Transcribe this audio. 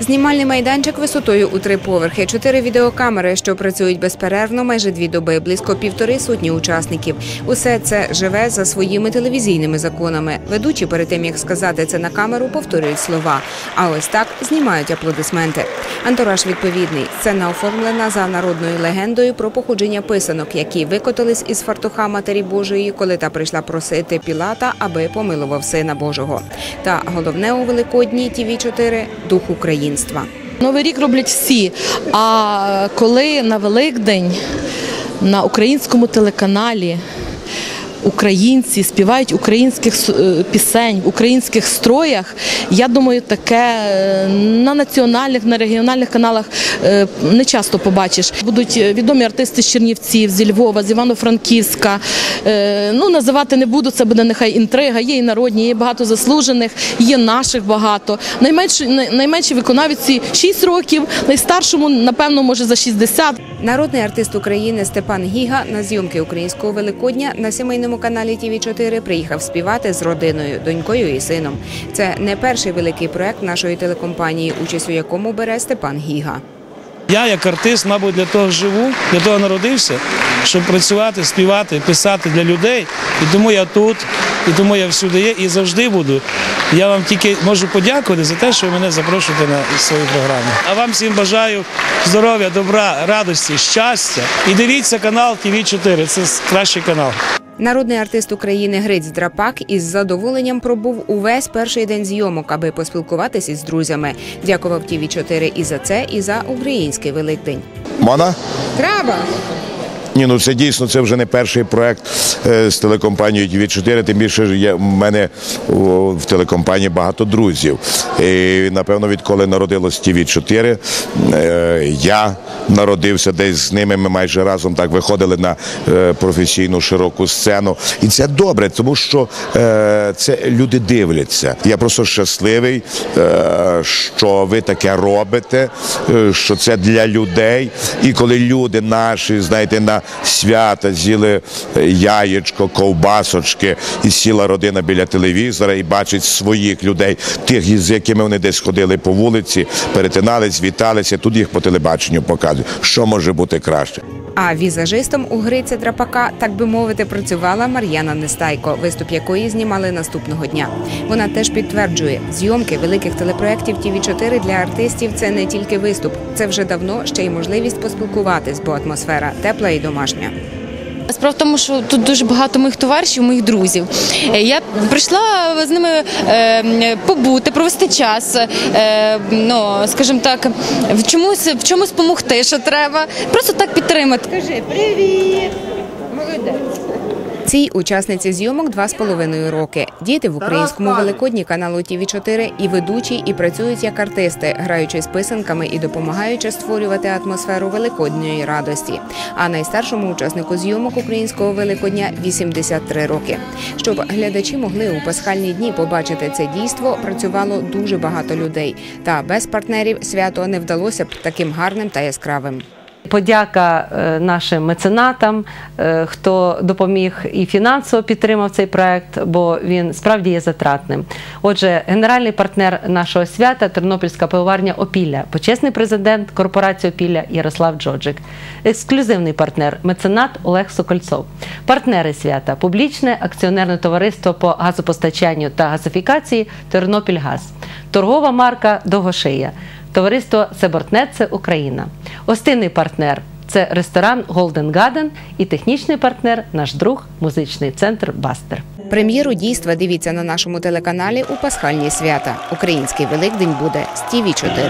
Знімальний майданчик висотою у три поверхи, чотири відеокамери, що працюють безперервно майже дві доби, близько півтори сотні учасників. Усе це живе за своїми телевізійними законами. Ведучі перед тим як сказати це на камеру, повторюють слова. А ось так знімають аплодисменти. Антураж відповідний. Сцена оформлена за народною легендою про походження писанок, які викотились із фартуха Матері Божої, коли та прийшла просити Пілата, аби помилував сина Божого. Та головне у Великодні ТІВІ 4 дух українства. Новий рік роблять всі. А коли на Великдень на українському телеканалі українці співають українських е, пісень в українських строях, я думаю, таке е, на національних, на регіональних каналах е, не часто побачиш. Будуть відомі артисти з Чернівців, зі Львова, з Івано-Франківська. Ну, називати не буду, це буде нехай інтрига. Є і народні, є багато заслужених, є наших багато. Найменші, найменші виконавці 6 років, найстаршому, напевно, може за 60. Народний артист України Степан Гіга на зйомки українського Великодня на сімейному каналі ТІВІ 4 приїхав співати з родиною, донькою і сином. Це не перший великий проект нашої телекомпанії, участь у якому бере Степан Гіга. Я, як артист, мабуть, для того живу, для того народився, щоб працювати, співати, писати для людей. І тому я тут, і тому я всюди є і завжди буду. Я вам тільки можу подякувати за те, що ви мене запрошуєте на свою програму. А вам всім бажаю здоров'я, добра, радості, щастя. І дивіться канал ТВ 4 Це кращий канал. Народний артист України Гриць Драпак із задоволенням пробув увесь перший день зйомок, аби поспілкуватися із друзями. Дякував ТІВІ 4 і за це, і за український Великдень. Мана? Треба! Ні, ну це дійсно це вже не перший проект е, з телекомпанією tv 4 Тим більше є в мене в телекомпанії багато друзів. І напевно, відколи народилось tv 4 е, я народився десь з ними. Ми майже разом так виходили на е, професійну широку сцену. І це добре, тому що це люди дивляться. Я просто щасливий, що ви таке робите, що це для людей. І коли люди наші, знаєте, на свята з'їли е, яєчко, ковбасочки, і сіла родина біля телевізора і бачить своїх людей, тих, з якими вони десь ходили по вулиці, перетинались, віталися. Тут їх по телебаченню показують. Що може бути краще? А візажистом у Гриця Драпака, так би мовити, працювала Мар'яна Нестайко, виступ якої знімали наступного дня. Вона теж підтверджує, зйомки великих телепроєктів ТІВІ-4 для артистів це не тільки виступ, це вже давно ще й можливість поспілкуватись, бо атмосфера тепла і домашня. Справа в тому, що тут дуже багато моїх товаришів, моїх друзів. Е, Я прийшла з ними е, побути, провести час, е, ну скажімо так, в чомусь в чомусь допомогти, що треба. Просто так підтримати. Скажи привіт, молодець. Цій учасниці зйомок два з половиною роки. Діти в українському великодні каналу tv 4 і ведучі, і працюють як артисти, граючи з писанками і допомагаючи створювати атмосферу великодньої радості. А найстаршому учаснику зйомок українського великодня 83 роки. Щоб глядачі могли у пасхальні дні побачити це дійство, працювало дуже багато людей. Та без партнерів свято не вдалося б таким гарним та яскравим. Подяка е, нашим меценатам, е, хто допоміг і фінансово підтримав цей проект, бо він справді є затратним. Отже, генеральний партнер нашого свята Тернопільська пивоварня Опілля, почесний президент корпорації Опілля Ярослав Джоджик, ексклюзивний партнер меценат Олег Сокольцов, партнери свята, публічне акціонерне товариство по газопостачанню та газифікації Тернопільгаз, торгова марка Довгошия. Товариство Себортнеце Україна. Гостинний партнер це ресторан Голден Гаден і технічний партнер наш друг музичний центр Бастер. Прем'єру дійства дивіться на нашому телеканалі у пасхальні свята. Український Великдень буде з ТІВІ 4